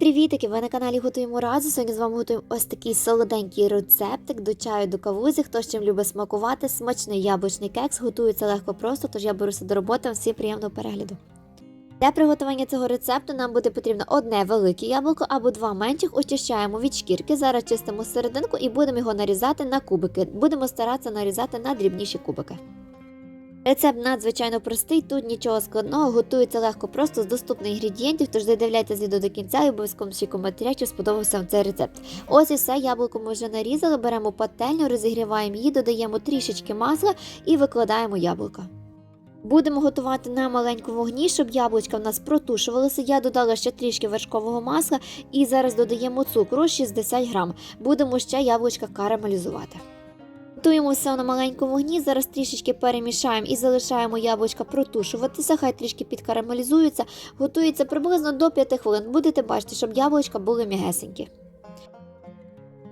Привітики! Ви на каналі Готуємо разу. Сьогодні з вами готуємо ось такий солоденький рецептик до чаю до кавузі. Хто з чим любить смакувати, смачний яблучний кекс готується легко просто, тож я беруся до роботи. Всім приємного перегляду. Для приготування цього рецепту нам буде потрібно одне велике яблуко або два менших. Очищаємо від шкірки. Зараз чистимо серединку і будемо його нарізати на кубики. Будемо старатися нарізати на дрібніші кубики. Рецепт надзвичайно простий, тут нічого складного, готується легко просто з доступних інгредієнтів, тож додивляйтесь відео до кінця і обов'язково всі коментарі, чи сподобався вам цей рецепт. Ось і все, яблуко ми вже нарізали, беремо пательню, розігріваємо її, додаємо трішечки масла і викладаємо яблука. Будемо готувати на маленькому вогні, щоб яблучка в нас протушувалися. Я додала ще трішки вершкового масла і зараз додаємо цукру 60 грам. Будемо ще яблучка карамелізувати. Готуємо все на маленькому вогні. Зараз трішечки перемішаємо і залишаємо яблучка протушуватися, хай трішки підкарамелізуються. Готується приблизно до 5 хвилин. Будете бачити, щоб яблучка були м'ягесенькі.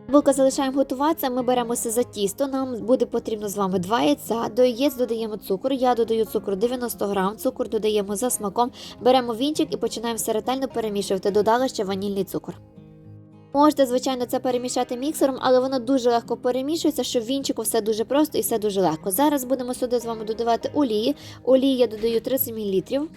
Яблука залишаємо готуватися, ми беремося за тісто. Нам буде потрібно з вами 2 яйця. До яєць додаємо цукор. Я додаю цукор 90 грам, цукор додаємо за смаком, беремо вінчик і починаємо все ретельно перемішувати. Додали ще ванільний цукор. Можете, звичайно, це перемішати міксером, але воно дуже легко перемішується, що в вінчику все дуже просто і все дуже легко. Зараз будемо сюди з вами додавати олії. Олії я додаю 30 мл.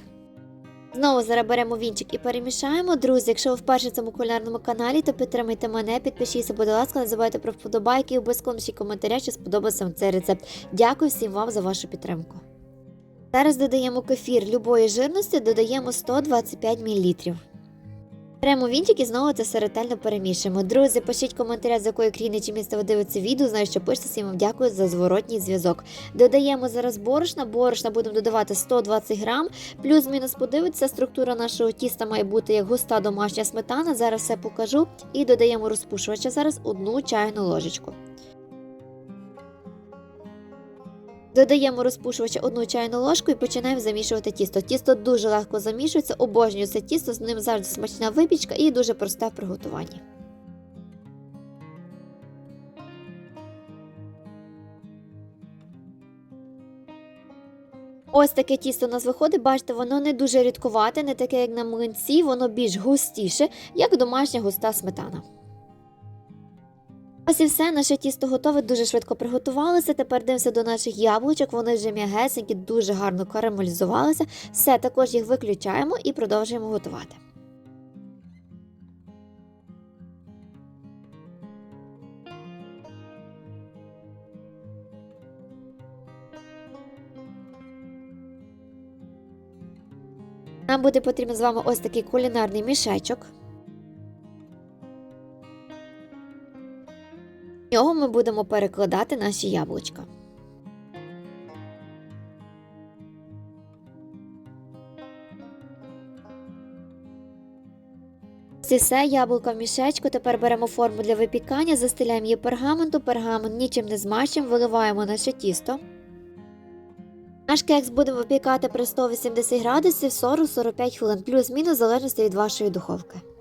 Знову зараз беремо вінчик і перемішаємо. Друзі, якщо ви вперше в цьому кулінарному каналі, то підтримайте мене, підпишіться, будь ласка, не забувайте про вподобайки і обов'язково всі коментарі, чи сподобався вам цей рецепт. Дякую всім вам за вашу підтримку. Зараз додаємо кефір любої жирності, додаємо 125 мл. Беремо вінчики знову це все ретельно перемішуємо. Друзі, пишіть коментаря, з якої країни чи міста ви дивитеся відео. Знаю, що пишете всім вам дякую за зворотній зв'язок. Додаємо зараз борошна. Борошна будемо додавати 120 грам. Плюс-мінус подивитися, структура нашого тіста має бути як густа домашня сметана. Зараз все покажу. І додаємо розпушувача зараз одну чайну ложечку. Додаємо розпушувача одну чайну ложку і починаємо замішувати тісто. Тісто дуже легко замішується, обожнюю це тісто, з ним завжди смачна випічка і дуже проста в приготуванні. Ось таке тісто у нас виходить, бачите, воно не дуже рідкувате, не таке, як на млинці, воно більш густіше, як домашня густа сметана. Ось і все, наше тісто готове, дуже швидко приготувалося. Тепер дивимося до наших яблучок, вони вже м'ягесенькі, дуже гарно карамелізувалися. Все, також їх виключаємо і продовжуємо готувати. Нам буде потрібен з вами ось такий кулінарний мішечок. В нього ми будемо перекладати наші яблучка. Ці все яблука в мішечку. Тепер беремо форму для випікання, застеляємо її пергаменту, пергамент нічим не змащуємо, виливаємо наше тісто. Наш кекс будемо випікати при 180 градусів 40-45 хвилин, плюс-мінус в залежності від вашої духовки.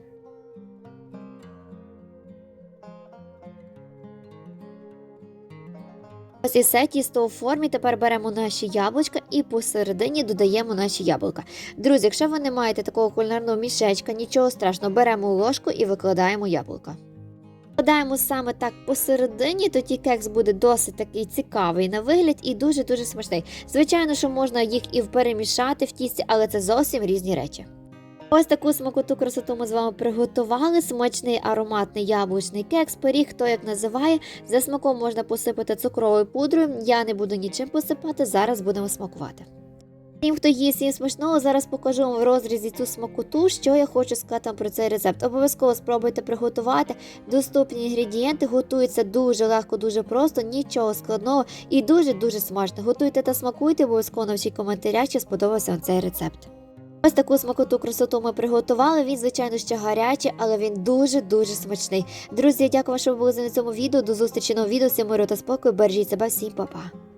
Ось і все тісто у формі. Тепер беремо наші яблучка і посередині додаємо наші яблука. Друзі, якщо ви не маєте такого кулінарного мішечка, нічого страшного, беремо ложку і викладаємо яблука. Викладаємо саме так посередині, тоді кекс буде досить такий цікавий на вигляд і дуже-дуже смачний. Звичайно, що можна їх і перемішати в тісті, але це зовсім різні речі. Ось таку смакоту красоту ми з вами приготували. Смачний ароматний яблучний кекс, пиріг, хто як називає. За смаком можна посипати цукровою пудрою. Я не буду нічим посипати, зараз будемо смакувати. Тим, хто їсть їм смачного, зараз покажу вам в розрізі цю смакоту, що я хочу сказати вам про цей рецепт. Обов'язково спробуйте приготувати. Доступні інгредієнти готуються дуже легко, дуже просто, нічого складного і дуже-дуже смачно. Готуйте та смакуйте, обов'язково навчіть коментаря, чи сподобався вам цей рецепт. Ось таку смакоту красоту ми приготували. Він, звичайно, ще гарячий, але він дуже-дуже смачний. Друзі, дякую, що ви були на цьому відео. До зустрічі нового відео. Всім миру та спокою. Бережіть себе, всім па-па.